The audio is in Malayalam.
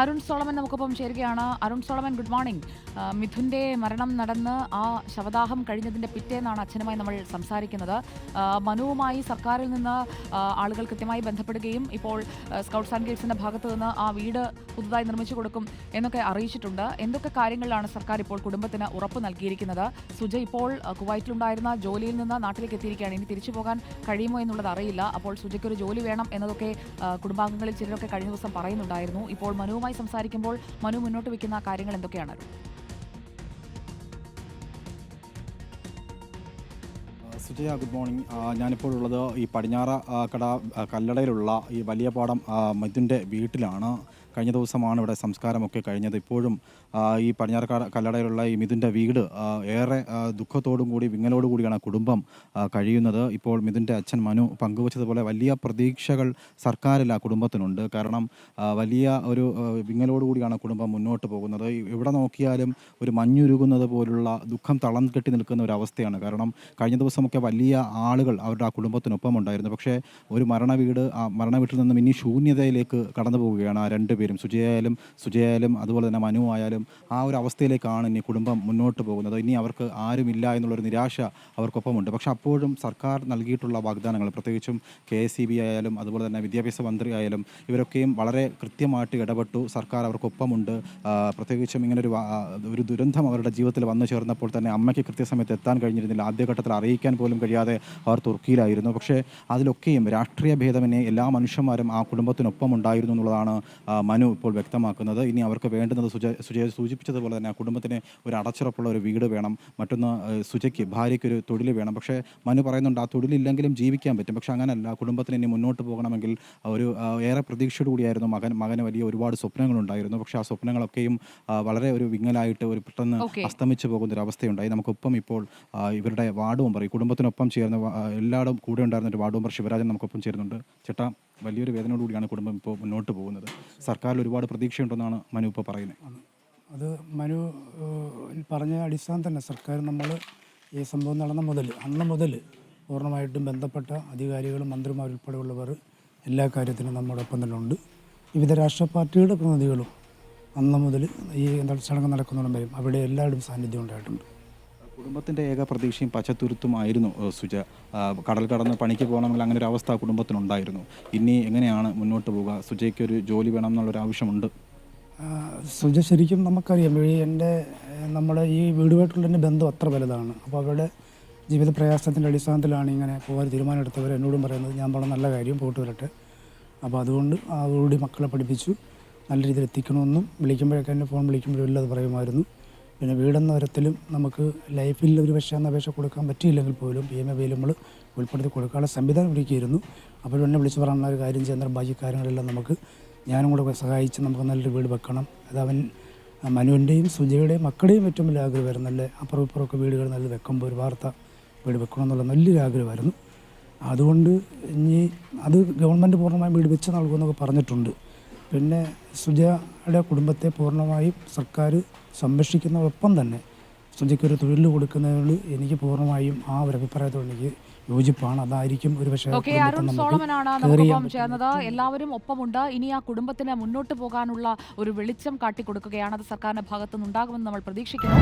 അരുൺ സോളമൻ നമുക്കൊപ്പം ചേരുകയാണ്. അരുൺ സോളമൻ ഗുഡ് മോർണിംഗ് മിഥുന്റെ മരണം നടന്ന് ആ ശവദാഹം കഴിഞ്ഞതിന്റെ പിറ്റേന്നാണ് അച്ഛനുമായി നമ്മൾ സംസാരിക്കുന്നത്. മനുവുമായി സർക്കാരിൽ നിന്ന് ആളുകൾ കൃത്യമായി ബന്ധപ്പെടുകയും ഇപ്പോൾ സ്കൗട്ട്സ് ആൻഡ് ഗൈഡ്സിന്റെ ഭാഗത്തു നിന്ന് ആ വീട് പുതുതായി നിർമ്മിച്ചു കൊടുക്കും എന്നൊക്കെ അറിയിച്ചിട്ടുണ്ട്. എന്തൊക്കെ കാര്യങ്ങളിലാണ് സർക്കാർ ഇപ്പോൾ കുടുംബത്തിന് ഉറപ്പ് നൽകിയിരിക്കുന്നത്? സുജ ഇപ്പോൾ കുവൈറ്റിലുണ്ടായിരുന്ന ജോലിയിൽ നിന്ന് നാട്ടിലേക്ക് എത്തിയിരിക്കുകയാണ്. ഇനി തിരിച്ചു പോകാൻ കഴിയുമോ എന്നുള്ളത് അറിയില്ല. അപ്പോൾ സുജയ്ക്കൊരു ജോലി വേണം എന്നതൊക്കെ കുടുംബാംഗങ്ങളിൽ ചിലരൊക്കെ കഴിഞ്ഞ ദിവസം പറയുന്നുണ്ടായിരുന്നു. ഇപ്പോൾ മനുവുമായി സംസാരിക്കുമ്പോൾ മനു മുന്നോട്ട് വെക്കുന്ന കാര്യങ്ങൾ എന്തൊക്കെയാണ്? സുജയ ഗുഡ് മോർണിംഗ് ഉള്ളത് ഈ പടിഞ്ഞാറ കട കല്ലടയിലുള്ള ഈ വലിയ പാടം മിഥുന്റെ വീട്ടിലാണ്. കഴിഞ്ഞ ദിവസമാണ് ഇവിടെ സംസ്കാരമൊക്കെ കഴിഞ്ഞത്. ഇപ്പോഴും ഈ പടിഞ്ഞാറ കട കല്ലടയിലുള്ള ഈ മിഥുന്റെ വീട് ഏറെ ദുഃഖത്തോടും കൂടി വിങ്ങലോടു കൂടിയാണ് കുടുംബം കഴിയുന്നത്. ഇപ്പോൾ മിഥുന്റെ അച്ഛൻ മനു പങ്കുവച്ചതുപോലെ വലിയ പ്രതീക്ഷകൾ സർക്കാരിൽ ആ കുടുംബത്തിനുണ്ട്. കാരണം വലിയ ഒരു വിങ്ങലോടു കൂടിയാണ് കുടുംബം മുന്നോട്ട് പോകുന്നത്. എവിടെ നോക്കിയാലും ഒരു മഞ്ഞുരുകുന്നത് പോലുള്ള ദുഃഖം തളം കെട്ടി നിൽക്കുന്ന ഒരു അവസ്ഥയാണ്. കാരണം കഴിഞ്ഞ ദിവസമൊക്കെ വലിയ ആളുകൾ അവരുടെ ആ കുടുംബത്തിനൊപ്പം ഉണ്ടായിരുന്നു. പക്ഷേ ഒരു മരണ വീട് ആ മരണ വീട്ടിൽ നിന്നും ഇനി ശൂന്യതയിലേക്ക് കടന്നു പോവുകയാണ് ആ രണ്ടുപേരും സുജയായാലും സുജയായാലും അതുപോലെ തന്നെ മനു ആയാലും ആ ഒരു അവസ്ഥയിലേക്കാണ് ഇനി കുടുംബം മുന്നോട്ട് പോകുന്നത്. ഇനി അവർക്ക് ആരുമില്ല എന്നുള്ളൊരു നിരാശ അവർക്കൊപ്പമുണ്ട്. പക്ഷെ അപ്പോഴും സർക്കാർ നൽകിയിട്ടുള്ള വാഗ്ദാനങ്ങൾ പ്രത്യേകിച്ചും കെ എസ് സി ബി ആയാലും അതുപോലെ തന്നെ വിദ്യാഭ്യാസ മന്ത്രി ആയാലും ഇവരൊക്കെയും വളരെ കൃത്യമായിട്ട് ഇടപെട്ടു. സർക്കാർ അവർക്കൊപ്പമുണ്ട്. പ്രത്യേകിച്ചും ഇങ്ങനൊരു ഒരു ഒരു ദുരന്തം അവരുടെ ജീവിതത്തിൽ വന്നു ചേർന്നപ്പോൾ തന്നെ അമ്മയ്ക്ക് കൃത്യസമയത്ത് എത്താൻ കഴിഞ്ഞിരുന്നില്ല. ആദ്യഘട്ടത്തിൽ അറിയിക്കാൻ പോലും കഴിയാതെ അവർ തുർക്കിയിലായിരുന്നു. പക്ഷേ അതിലൊക്കെയും രാഷ്ട്രീയ ഭേദമെന്നെ എല്ലാ മനുഷ്യന്മാരും ആ കുടുംബത്തിനൊപ്പം ഉണ്ടായിരുന്നു എന്നുള്ളതാണ് മനു ഇപ്പോൾ വ്യക്തമാക്കുന്നത്. ഇനി അവർക്ക് വേണ്ടുന്നത് സുജ സുജയ സൂചിപ്പിച്ചതുപോലെ തന്നെ ആ കുടുംബത്തിന് ഒരു അടച്ചുറപ്പുള്ള ഒരു വീട് വേണം മറ്റൊന്ന് സുജയ്ക്ക് ഭാര്യയ്ക്ക് ഒരു തൊഴിൽ വേണം. പക്ഷേ മനു പറയുന്നുണ്ട് ആ തൊഴിലില്ലെങ്കിലും ജീവിക്കാൻ പറ്റും. പക്ഷേ അങ്ങനെയല്ല കുടുംബത്തിന് ഇനി മുന്നോട്ട് പോകണമെങ്കിൽ ഒരു ഏറെ പ്രതീക്ഷയോട് കൂടിയായിരുന്നു മകൻ മകന് വലിയ ഒരുപാട് സ്വപ്നങ്ങളുണ്ടായിരുന്നു. പക്ഷേ ആ സ്വപ്നങ്ങളൊക്കെയും വളരെ ഒരു വിങ്ങലായിട്ട് ഒരു പെട്ടെന്ന്. അസ്തമിച്ചു പോകുന്ന ഒരു അവസ്ഥയുണ്ടായി നമുക്കൊപ്പം ഇപ്പോൾ ഇവരുടെ വാർഡ് മെമ്പർ ഈ കുടുംബത്തിനൊപ്പം ചേർന്ന് എല്ലാവരും കൂടെ ഉണ്ടായിരുന്ന വാർഡ് മെമ്പർ ശിവരാജൻ നമുക്കൊപ്പം ചേരുന്നുണ്ട്. ചേട്ടാ വലിയൊരു വേദനയോടുകൂടിയാണ് കുടുംബം ഇപ്പോൾ മുന്നോട്ട് പോകുന്നത്. സർക്കാരിൽ ഒരുപാട് പ്രതീക്ഷയുണ്ടെന്നാണ് മനു ഇപ്പോൾ പറയുന്നത്. അത്. മനു പറഞ്ഞ അടിസ്ഥാനം തന്നെ സർക്കാർ നമ്മൾ ഈ സംഭവം നടന്ന മുതൽ അന്ന് മുതൽ പൂർണമായിട്ടും ബന്ധപ്പെട്ട അധികാരികളും മന്ത്രിമാരുൾപ്പെടെയുള്ളവർ എല്ലാ കാര്യത്തിനും നമ്മുടെ ഒപ്പം തന്നെ ഉണ്ട്. വിവിധ രാഷ്ട്രീയ പാർട്ടികളുടെ പ്രതിനിധികളും അന്ന് മുതൽ ഈ ചടങ്ങ് നടക്കുന്നുണ്ടെങ്കിലും അവിടെ എല്ലാവരും സാന്നിധ്യം ഉണ്ടായിട്ടുണ്ട്. കുടുംബത്തിന്റെ ഏക പ്രതീക്ഷയും പച്ചത്തുരുത്തുമായിരുന്നു സുജ. കടൽ കടന്ന് പണിക്ക് പോകണമെങ്കിൽ അങ്ങനെ ഒരു അവസ്ഥ കുടുംബത്തിനുണ്ടായിരുന്നു. ഇനി എങ്ങനെയാണ് മുന്നോട്ട് പോകുക സുജയ്ക്ക് ഒരു ജോലി വേണം എന്നുള്ളൊരു ആവശ്യമുണ്ട്. സുജ ശരിക്കും നമുക്കറിയാം എന്റെ നമ്മുടെ ഈ വീടുമായിട്ടുള്ള എന്റെ ബന്ധം അത്ര വലുതാണ്. അപ്പോൾ അവരുടെ ജീവിത പ്രയാസത്തിന്റെ അടിസ്ഥാനത്തിലാണ് ഇങ്ങനെ പോകാൻ തീരുമാനമെടുത്തവർ എന്നോടും പറയുന്നത് ഞാൻ പറഞ്ഞ നല്ല കാര്യം പോയിട്ട് വരട്ടെ. അപ്പോൾ അതുകൊണ്ട് അവരോട് മക്കളെ പഠിപ്പിച്ചു നല്ല രീതിയിൽ എത്തിക്കണമെന്നും വിളിക്കുമ്പോഴൊക്കെ എന്നെ ഫോൺ വിളിക്കുമ്പോഴും എല്ലാം അത് പറയുമായിരുന്നു. പിന്നെ വീടെന്ന തരത്തിലും നമുക്ക് ലൈഫിൽ ഒരു പക്ഷേ എന്ന അപേക്ഷ കൊടുക്കാൻ പറ്റിയില്ലെങ്കിൽ പോലും പി എം എ നമ്മൾ ഉൾപ്പെടുത്തി കൊടുക്കാനുള്ള സംവിധാനം ഒരുക്കിയിരുന്നു. അപ്പോൾ എന്നെ വിളിച്ച് പറഞ്ഞ ഒരു കാര്യം ചെയ്യുന്ന ബാക്കി കാര്യങ്ങളെല്ലാം നമുക്ക് ഞാനും കൂടെ സഹായിച്ച് നമുക്ക് നല്ലൊരു വീട് വെക്കണം. അത് അവൻ മനുവിന്റെയും സുജയുടെയും മക്കളുടെയും ഏറ്റവും വലിയ ആഗ്രഹമായിരുന്നു. നല്ല അപ്പുറം ഇപ്പുറമൊക്കെ വീടുകൾ നല്ല വെക്കുമ്പോൾ ഒരു വാർത്ത വീട് വെക്കണം എന്നുള്ള നല്ലൊരു ആഗ്രഹമായിരുന്നു. അതുകൊണ്ട് ഇനി അത് ഗവൺമെന്റ് പൂർണമായും വീട് വെച്ച് നൽകുമെന്നൊക്കെ പറഞ്ഞിട്ടുണ്ട്. പിന്നെ സുജയുടെ കുടുംബത്തെ പൂർണമായും സർക്കാർ സംരക്ഷിക്കുന്നതോടൊപ്പം തന്നെ സുജയ്ക്കൊരു തൊഴിൽ കൊടുക്കുന്നതിൽ എനിക്ക് പൂർണമായും ആ ഒരു അഭിപ്രായത്തോട് എനിക്ക് യോജിപ്പാണ്. അതായിരിക്കും ഒരു പക്ഷേ അരുൺ സോളമനാണ് നമുക്കൊപ്പം ചേർന്നത്. എല്ലാവരും ഒപ്പമുണ്ട്. ഇനി ആ കുടുംബത്തിന് മുന്നോട്ട് പോകാനുള്ള ഒരു വെളിച്ചം കാട്ടിക്കൊടുക്കുകയാണ് അത് സർക്കാരിന്റെ ഭാഗത്തുനിന്നുണ്ടാകുമെന്ന് നമ്മൾ പ്രതീക്ഷിക്കുന്നു.